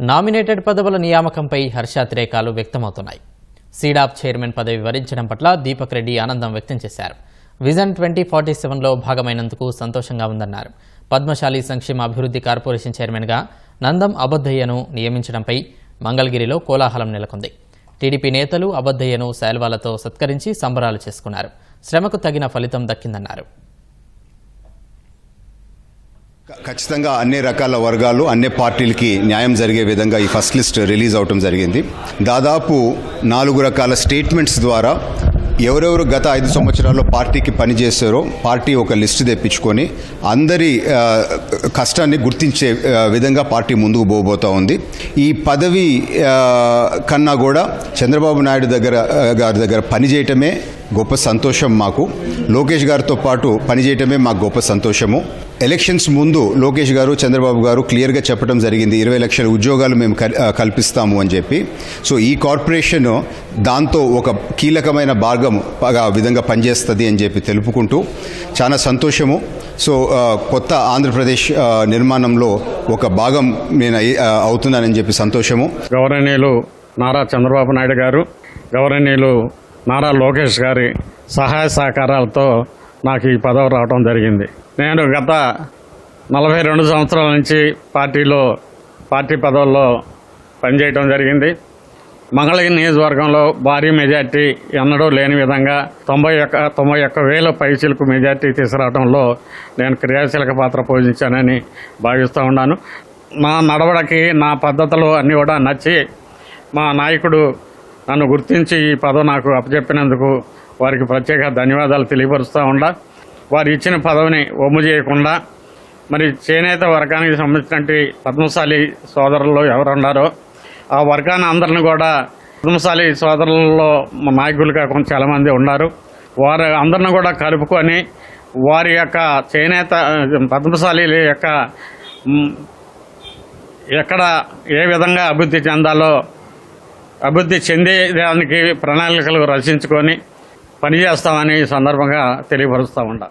Nominated పదవుల నియామకంపై హర్షాతిరేకాలు వ్యక్తమవుతున్నాయి. SEEDAP chairman పదవి వరించడం పట్ల దీపక్ రెడ్డి ఆనందం వ్యక్తం చేశారు. విజన్ ట్వంటీ ఫార్టీ సెవెన్లో భాగమైనందుకు సంతోషంగా ఉందన్నారు. పద్మశాలి సంక్షేమ అభివృద్ధి కార్పొరేషన్ చైర్మన్గా నందం అబద్ధయ్యను నియమించడంపై మంగళగిరిలో కోలాహలం నెలకొంది. టీడీపీ నేతలు అబద్ధయ్యను శాల్వాలతో సత్కరించి సంబరాలు చేసుకున్నారు. శ్రమకు తగిన ఫలితం దక్కిందన్నారు. ఖచ్చితంగా అన్ని రకాల వర్గాలు అన్ని పార్టీలకి న్యాయం జరిగే విధంగా ఈ ఫస్ట్ లిస్ట్ రిలీజ్ అవటం జరిగింది. దాదాపు నాలుగు రకాల స్టేట్మెంట్స్ ద్వారా ఎవరెవరు గత ఐదు సంవత్సరాల్లో పార్టీకి పనిచేశారో పార్టీ ఒక లిస్ట్ తెప్పించుకొని అందరి కష్టాన్ని గుర్తించే విధంగా పార్టీ ముందుకు పోబోతూ ఉంది. ఈ పదవి కన్నా కూడా చంద్రబాబు నాయుడు దగ్గర గారి దగ్గర పనిచేయటమే గొప్ప సంతోషం మాకు. లోకేష్ గారితో పాటు పనిచేయటమే మాకు గొప్ప సంతోషము. ఎలక్షన్స్ ముందు లోకేష్ గారు చంద్రబాబు గారు క్లియర్గా చెప్పడం జరిగింది. ఇరవై లక్షల ఉద్యోగాలు మేము కల్- కల్పిస్తాము అని చెప్పి. సో ఈ కార్పొరేషన్ దాంతో ఒక కీలకమైన భాగం ఆ విధంగా పనిచేస్తుంది అని చెప్పి తెలుపుకుంటూ చాలా సంతోషము. సో కొత్త ఆంధ్రప్రదేశ్ నిర్మాణంలో ఒక భాగం నేను అవుతున్నానని చెప్పి సంతోషము. గౌరవనీయులు నారా చంద్రబాబు నాయుడు గారు గౌరవనీయులు నారా లోకేష్ గారి సహాయ సహకారాలతో నాకు ఈ పదవి రావడం జరిగింది. నేను గత నలభై రెండు సంవత్సరాల నుంచి పార్టీలో పార్టీ పదవుల్లో పనిచేయడం జరిగింది. మంగళగిరి నియోజకవర్గంలో భారీ మెజార్టీ ఎన్నడూ లేని విధంగా తొంభై ఒక్క తొంభై ఒక్క వేల పైసలకు మెజార్టీ తీసుకురావడంలో నేను క్రియాశీలక పాత్ర పోషించానని భావిస్తూ ఉన్నాను. నా నడవడకి నా పద్ధతులు అన్నీ కూడా నచ్చి మా నాయకుడు నన్ను గుర్తించి ఈ పదవి నాకు అప్పచెప్పినందుకు వారికి ప్రత్యేక ధన్యవాదాలు తెలియపరుస్తూ ఉండా. వారు ఇచ్చిన పదవిని ఒమ్ము చేయకుండా మరి చేనేత వర్గానికి సంబంధించినటువంటి పద్మశాలి సోదరులు ఎవరు ఉన్నారో ఆ వర్గాన్ని అందరిని కూడా పద్మశాలి సోదరులలో నాయకులుగా కొంత చాలామంది ఉన్నారు. వారు అందరిని కూడా కలుపుకొని వారి యొక్క చేనేత పద్మశాలి యొక్క ఎక్కడ ఏ విధంగా అభివృద్ధి చెందాలో అభివృద్ధి చెందేదానికి ప్రణాళికలు రచించుకొని పనిచేస్తామని ఈ సందర్భంగా తెలియపరుస్తూ ఉంటా